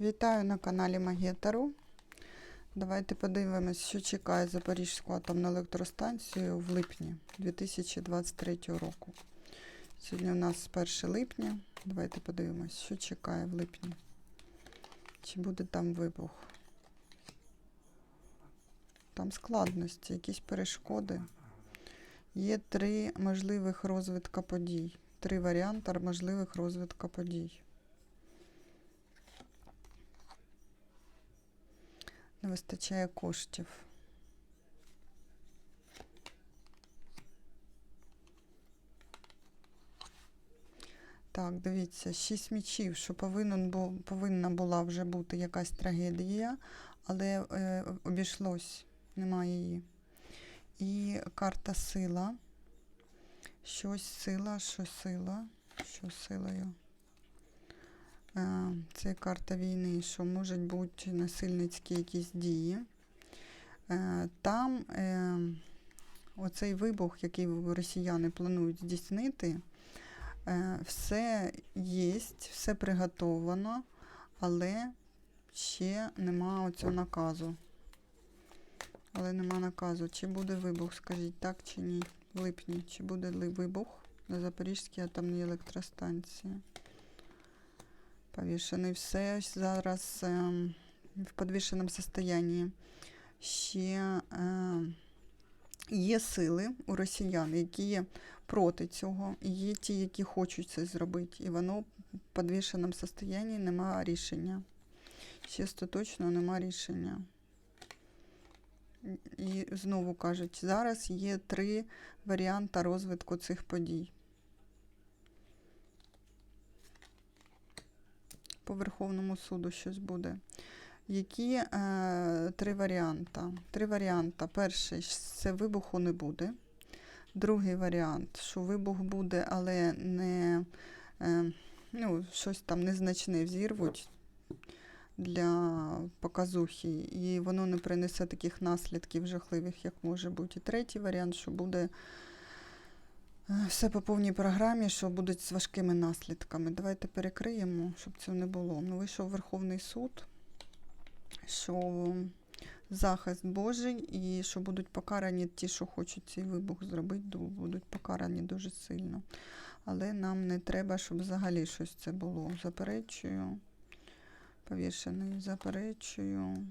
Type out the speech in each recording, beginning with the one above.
Вітаю на каналі Магетару. Давайте подивимось, що чекає Запорізьку атомну електростанцію в липні 2023 року. Сьогодні у нас 1 липня. Давайте подивимось, що чекає в липні. Чи буде там вибух? Там складності, якісь перешкоди. Є три можливих розвитка подій. Три варіанти можливих розвитка подій. Вистачає коштів. Так, дивіться, шість мічів, що повинен бу, повинна була вже бути якась трагедія, але е, обійшлось, немає її. І карта сила. Щось сила, що сила, що силою. Це карта війни, що можуть бути насильницькі якісь дії. Е, Там е, оцей вибух, який росіяни планують здійснити, е, все є, все приготовано, але ще нема оцього наказу. Але нема наказу. Чи буде вибух, скажіть так чи ні? В липні. Чи буде вибух на Запорізькій атомній електростанції? Повішений все зараз е, в підвішеному стані. Ще е, є сили у росіян, які є проти цього, і є ті, які хочуть це зробити. І воно в підвішеному стані немає рішення. Ще остаточно немає рішення. І знову кажуть, зараз є три варіанти розвитку цих подій. По Верховному суду щось буде. Які е, три варіанти? Три варіанти. Перший це вибуху не буде. Другий варіант, що вибух буде, але не е, ну, щось там незначне взірвуть для показухи, і воно не принесе таких наслідків жахливих, як може бути. І третій варіант, що буде все по повній програмі, що будуть з важкими наслідками. Давайте перекриємо, щоб цього не було. Ну, вийшов Верховний суд, що захист Божий, і що будуть покарані ті, що хочуть цей вибух зробити, будуть покарані дуже сильно. Але нам не треба, щоб взагалі щось це було. Заперечую. Повішений, заперечую.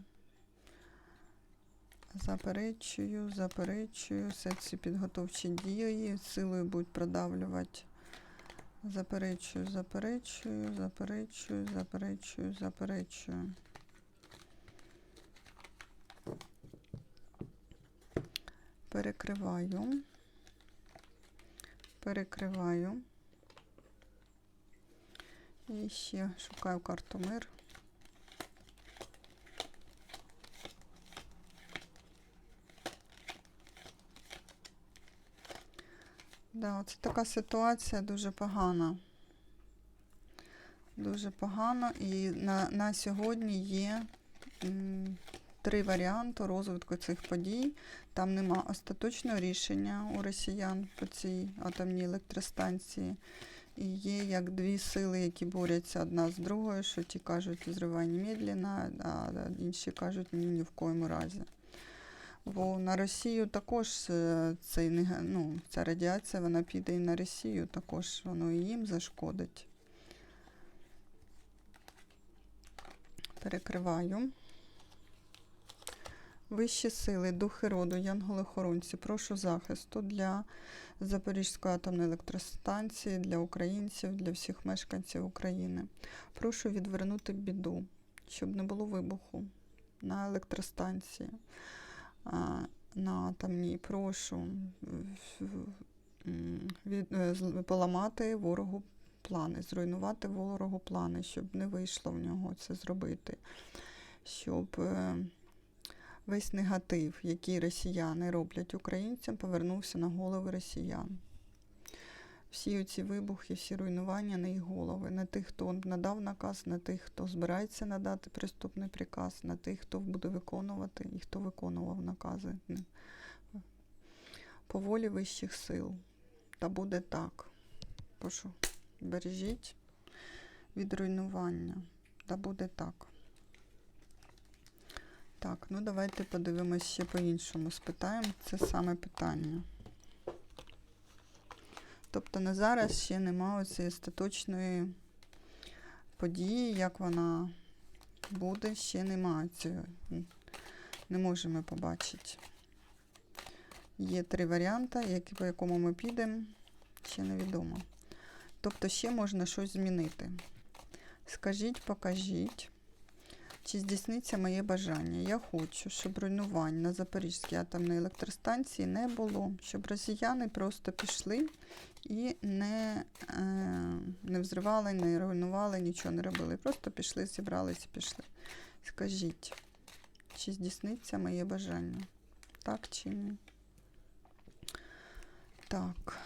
Заперечую, заперечую. Все ці підготовчі дії силою будуть продавлювати. Заперечую, заперечую, заперечую, заперечую, заперечую. Перекриваю. Перекриваю. І ще шукаю карту мир. Да, це така ситуація дуже погана. Дуже погано. І на, на сьогодні є м, три варіанти розвитку цих подій. Там нема остаточного рішення у росіян по цій атомній електростанції. І є як дві сили, які борються одна з другою, що ті кажуть, зривай немедленно, а інші кажуть, ні, ні в коєму разі. Бо на Росію також е, цей, ну, ця радіація вона піде і на Росію, також воно і їм зашкодить. Перекриваю. Вищі сили, духи роду, янголи-хоронці, прошу захисту для Запорізької атомної електростанції, для українців, для всіх мешканців України. Прошу відвернути біду, щоб не було вибуху на електростанції на тамні, Прошу від, е, поламати ворогу плани, зруйнувати ворогу плани, щоб не вийшло в нього це зробити. Щоб е, весь негатив, який росіяни роблять українцям, повернувся на голови росіян. Всі оці вибухи, всі руйнування на їх голови, на тих, хто надав наказ, на тих, хто збирається надати приступний приказ, на тих, хто буде виконувати і хто виконував накази по волі вищих сил. Та буде так. Прошу, бережіть від руйнування. Та буде так. Так, ну давайте подивимось ще по-іншому. Спитаємо це саме питання. Тобто на зараз ще немає цієї остаточної події, як вона буде, ще немає цього. Не можемо побачити. Є три варіанти, по якому ми підемо, ще невідомо. Тобто ще можна щось змінити. Скажіть, покажіть, чи здійсниться моє бажання. Я хочу, щоб руйнувань на Запорізькій атомній електростанції не було, щоб росіяни просто пішли і не, е, не взривали, не руйнували, нічого не робили. Просто пішли, зібралися і пішли. Скажіть, чи здійсниться моє бажання? Так чи ні? Так.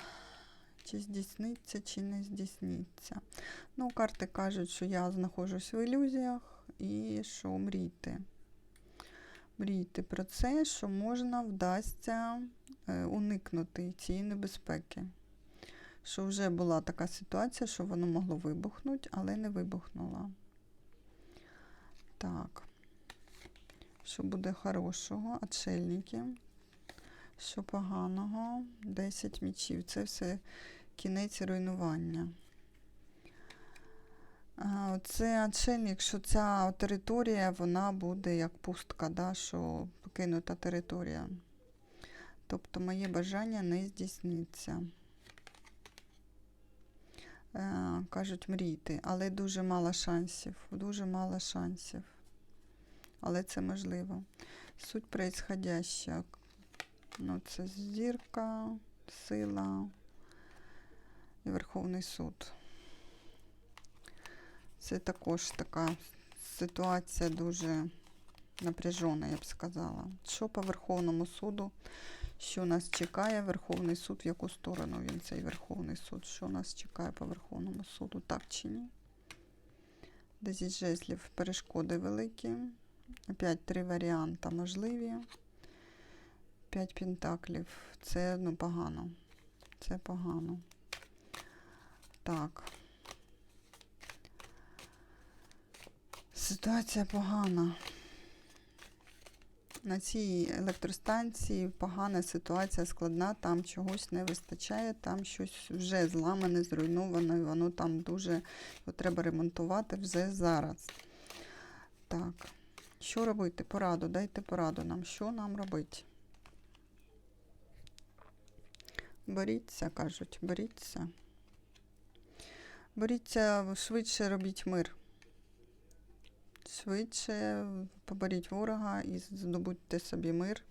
Чи здійсниться, чи не здійсниться. Ну, карти кажуть, що я знаходжусь в ілюзіях і що мрійте. Мрійте про це, що можна вдасться е, уникнути цієї небезпеки. Що вже була така ситуація, що воно могло вибухнути, але не вибухнуло. Так. Що буде хорошого? Отшельники. Що поганого? 10 мічів. Це все кінець руйнування. Це отшельник, що ця територія, вона буде як пустка, да, що покинута територія. Тобто моє бажання не здійсниться. Е, кажуть, мрійте, але дуже мало шансів. Дуже мало шансів. Але це можливо. Суть происходящего. Ну, це зірка, сила і Верховний суд. Це також така ситуація дуже напряжена, я б сказала. Що по Верховному суду? Що нас чекає Верховний суд, в яку сторону він цей Верховний суд? Що нас чекає по Верховному суду, так чи ні? Десять жезлів перешкоди великі. Опять три варіанти можливі. П'ять пентаклів. Це ну, погано. Це погано. Так. Ситуація погана. На цій електростанції погана ситуація складна, там чогось не вистачає, там щось вже зламане, зруйноване, воно там дуже треба ремонтувати вже зараз. Так, що робити? Пораду, дайте пораду нам, що нам робити? Боріться, кажуть, боріться. Боріться, швидше робіть мир. Швидше поборіть ворога і здобудьте собі мир.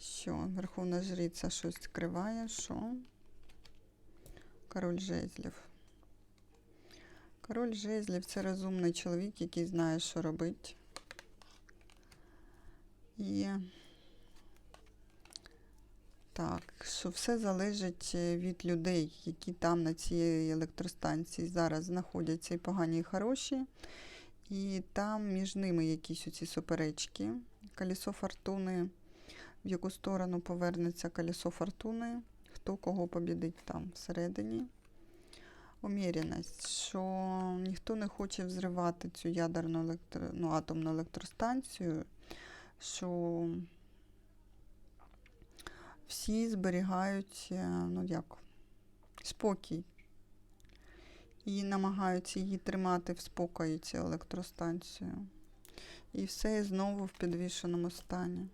Що? Верховна жриця щось скриває, що? Король жезлів. Король жезлів це розумний чоловік, який знає, що робить. І так, що все залежить е, від людей, які там на цій електростанції зараз знаходяться і погані, і хороші. І там між ними якісь оці суперечки. Колесо фортуни, в яку сторону повернеться колесо фортуни, хто кого побідить там всередині. Уміряність, що ніхто не хоче взривати цю ядерну електро... ну, атомну електростанцію, що всі зберігають е, ну як, спокій і намагаються її тримати в спокої, цю електростанцію. І все знову в підвішеному стані.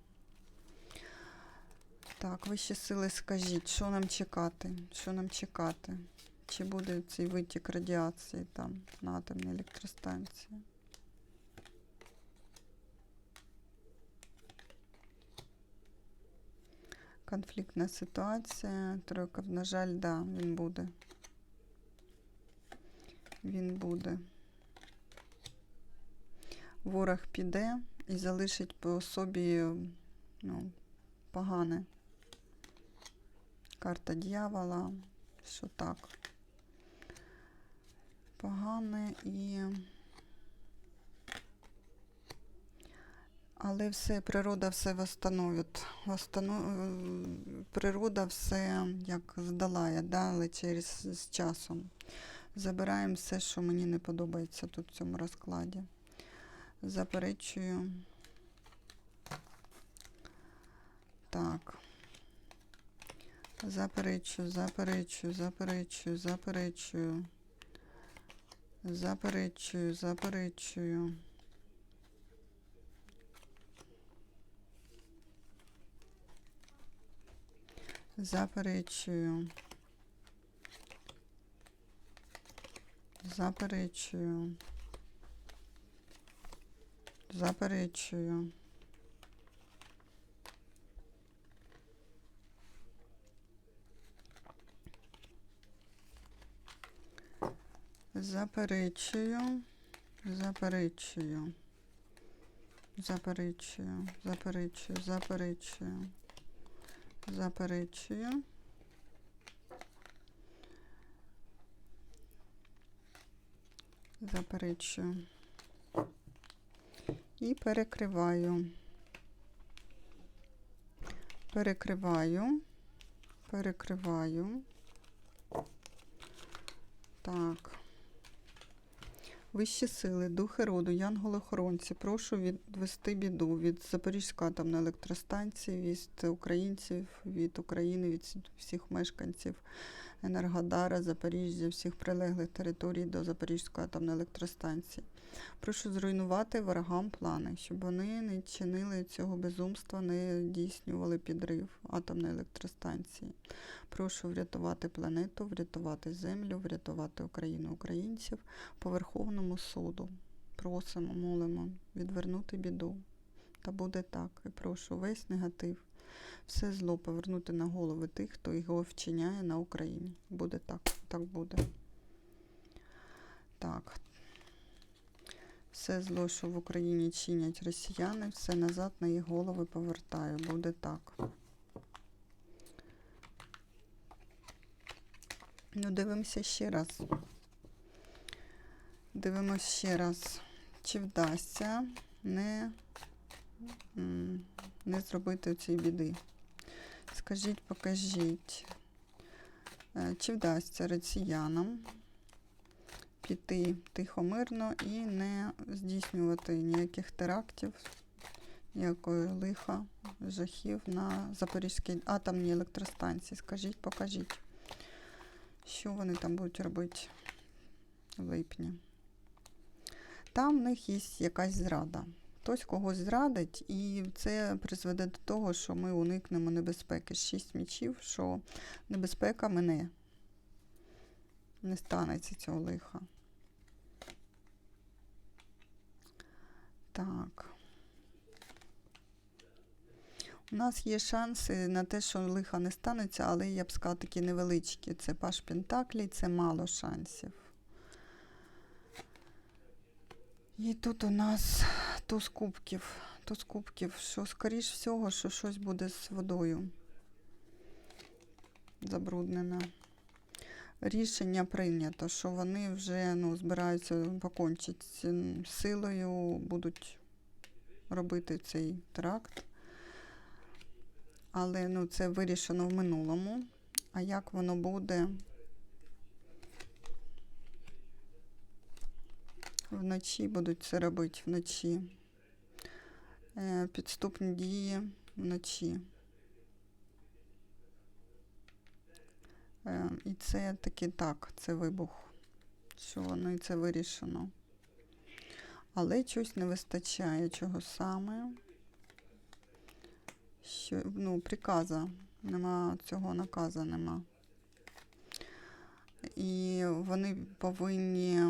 Так, вищі сили скажіть, що нам чекати? Що нам чекати? Чи буде цей витік радіації там на атомній електростанції? Конфліктна ситуація. Тройка, на жаль, да, він буде. Він буде. Ворог піде і залишить по собі ну, погане. Карта дьявола, що так. Погане і. Але все, природа все восстановить. Восстанов... Природа все як здолає, да, але через з часом. Забираємо все, що мені не подобається тут в цьому розкладі. Заперечую. Так. Заперечую, заперечую, заперечую, заперечую. Заперечую, заперечую. Заперечую. Заперечую. Заперечую. Заперечую. Заперечую. Заперечую. Заперечую. Заперечую. Заперечую. Заперечую. І перекриваю. Перекриваю. Перекриваю. Так. Вищі сили, духи роду, янголи-охоронці, прошу відвести біду від Запорізька там на електростанції, від українців, від України, від всіх мешканців Енергодара, Запоріжжя, всіх прилеглих територій до Запорізької атомної електростанції. Прошу зруйнувати ворогам плани, щоб вони не чинили цього безумства, не здійснювали підрив атомної електростанції. Прошу врятувати планету, врятувати землю, врятувати Україну, українців по Верховному суду. Просимо, молимо відвернути біду. Та буде так. І прошу весь негатив, все зло повернути на голови тих, хто його вчиняє на Україні. Буде так, так буде. Так. Все зло, що в Україні чинять росіяни, все назад на їх голови повертаю. Буде так. Ну, дивимося ще раз. Дивимося ще раз, чи вдасться не, не зробити цієї біди. Скажіть, покажіть, е, чи вдасться росіянам піти тихо-мирно і не здійснювати ніяких терактів, ніякої лиха, жахів на Запорізькій атомній електростанції. Скажіть, покажіть. Що вони там будуть робити в липні? Там в них є якась зрада. Хтось когось зрадить, і це призведе до того, що ми уникнемо небезпеки. Шість мічів, що небезпека мене. Не станеться цього лиха. Так. У нас є шанси на те, що лиха не станеться, але я б сказала такі невеличкі. Це Паш Пентаклій, це мало шансів. І тут у нас туз кубків. Туз кубків, що скоріш всього, що щось буде з водою забруднене. Рішення прийнято, що вони вже ну, збираються покончити силою, будуть робити цей теракт. Але ну, це вирішено в минулому. А як воно буде вночі будуть це робити вночі. Е, Підступні дії вночі. Е, І це таки так, це вибух, що воно і це вирішено. Але чогось не вистачає чого саме. Що, ну, приказа. Нема цього наказа нема. І вони повинні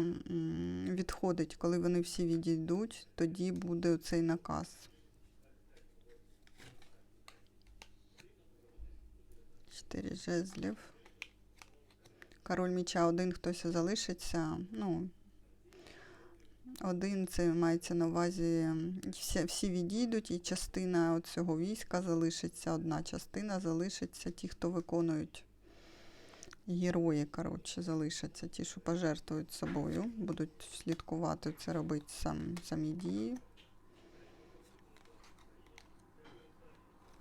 відходити, коли вони всі відійдуть, тоді буде цей наказ. Чотири жезлів. Король міча один хтось залишиться. Ну, один це мається на увазі, всі, всі відійдуть, і частина цього війська залишиться, одна частина залишиться, ті, хто виконують герої, коротше, залишаться, ті, що пожертвують собою, будуть слідкувати, це робити сам, самі дії.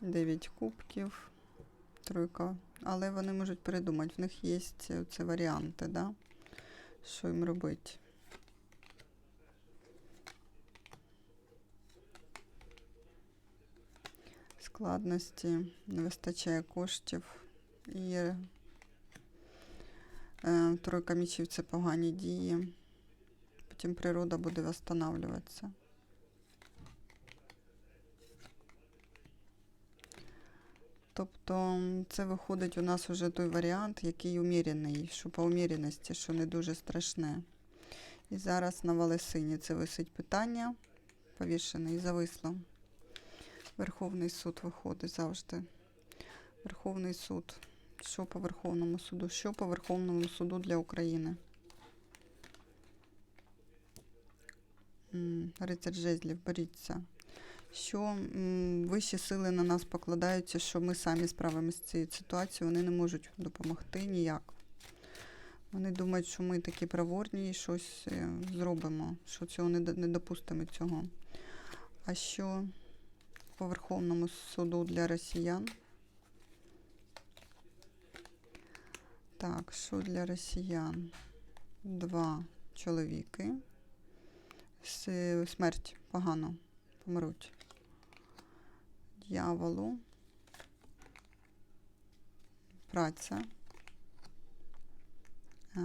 Дев'ять кубків, тройка. Але вони можуть передумати, в них є ці варіанти, да? що їм робити. Складності, не вистачає коштів і е, тройка мічів це погані дії. Потім природа буде встановлюватися. Тобто це виходить у нас уже той варіант, який умірений, що по уміреності, що не дуже страшне. І зараз на Валесині це висить питання, повішене і зависло. Верховний суд виходить завжди. Верховний суд. Що по Верховному суду? Що по Верховному суду для України? Рицар жезлів, боріться. Що вищі сили на нас покладаються, що ми самі справимося з цією ситуацією, вони не можуть допомогти ніяк. Вони думають, що ми такі праворні і щось е, зробимо, що цього не, не допустимо цього. А що по Верховному суду для росіян? Так, що для росіян? Два чоловіки. Смерть погано помруть. Дьяволу. Праця. А,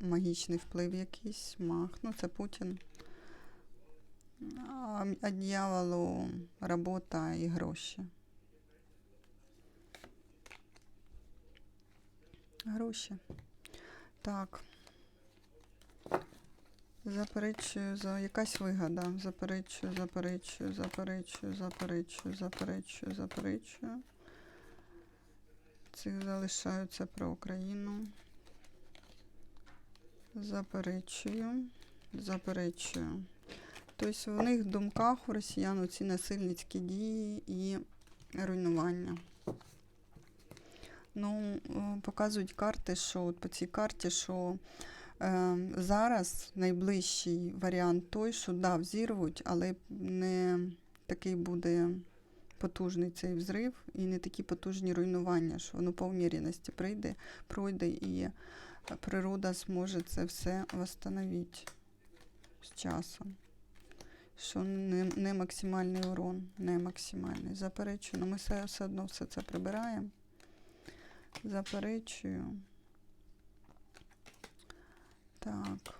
магічний вплив якийсь, мах. Ну, це Путін. А дьяволу робота і гроші. Гроші. Так. Заперечую за якась вигода. Заперечую, заперечую, заперечую, заперечую, заперечую, заперечую. Цих залишаються про Україну. Заперечую, заперечую. Тобто в них в думках у росіян ці насильницькі дії і руйнування. Ну, е, показують карти, що от по цій карті, що зараз найближчий варіант той, що да, взірвуть, але не такий буде потужний цей взрив і не такі потужні руйнування, що воно по уміряності прийде, пройде і природа зможе це все восстановити з часом. Що не, не максимальний урон, не максимальний. Заперечую, але ми все, все одно все це прибираємо. Заперечую. Так.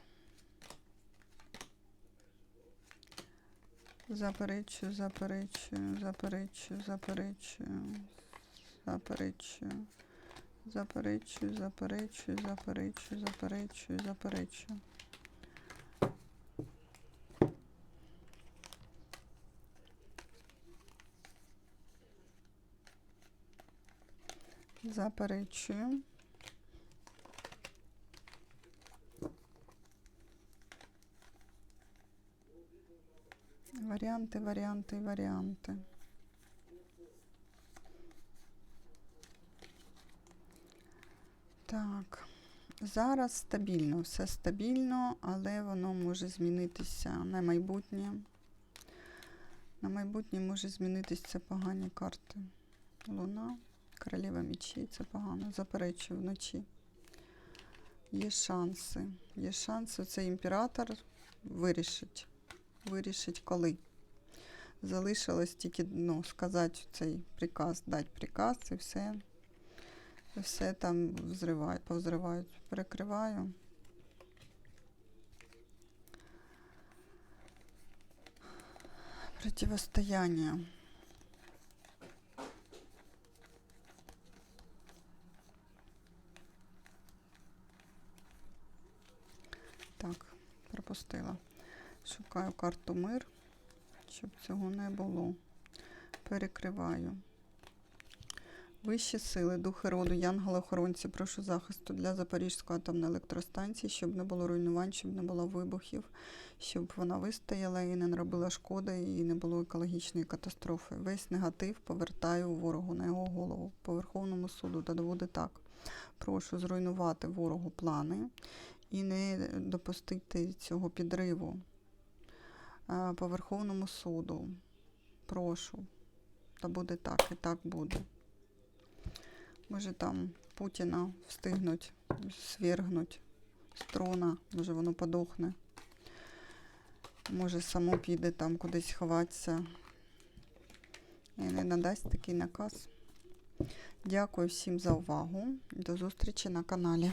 Заперечую, заперечую, заперечую, заперечую, заперечую, заперечую, заперечую, заперечую, заперечую, заперечую. Заперечую. Варіанти, варіанти, варіанти. Так. Зараз стабільно, все стабільно, але воно може змінитися на майбутнє. На майбутнє може змінитися погані карти. Луна, королева мечей, це погано. Заперечую вночі. Є шанси. Є шанси. Цей імператор вирішить. Вирішить коли. Залишилось тільки ну, сказати цей приказ, дати приказ і все. Все там взривають, повзривають. Перекриваю. Противостояние. Так, пропустила. Шукаю карту мир, щоб цього не було. Перекриваю. Вищі сили, духи роду, янголи-охоронці, прошу захисту для Запорізької атомної електростанції, щоб не було руйнувань, щоб не було вибухів, щоб вона вистояла і не наробила шкоди, і не було екологічної катастрофи. Весь негатив повертаю ворогу на його голову. По Верховному суду та доводи так. Прошу зруйнувати ворогу плани і не допустити цього підриву. Е, По Верховному суду. Прошу. Та буде так, і так буде. Може там Путіна встигнуть свергнуть з трона, може воно подохне. Може само піде там кудись ховатися. і не надасть такий наказ. Дякую всім за увагу. До зустрічі на каналі.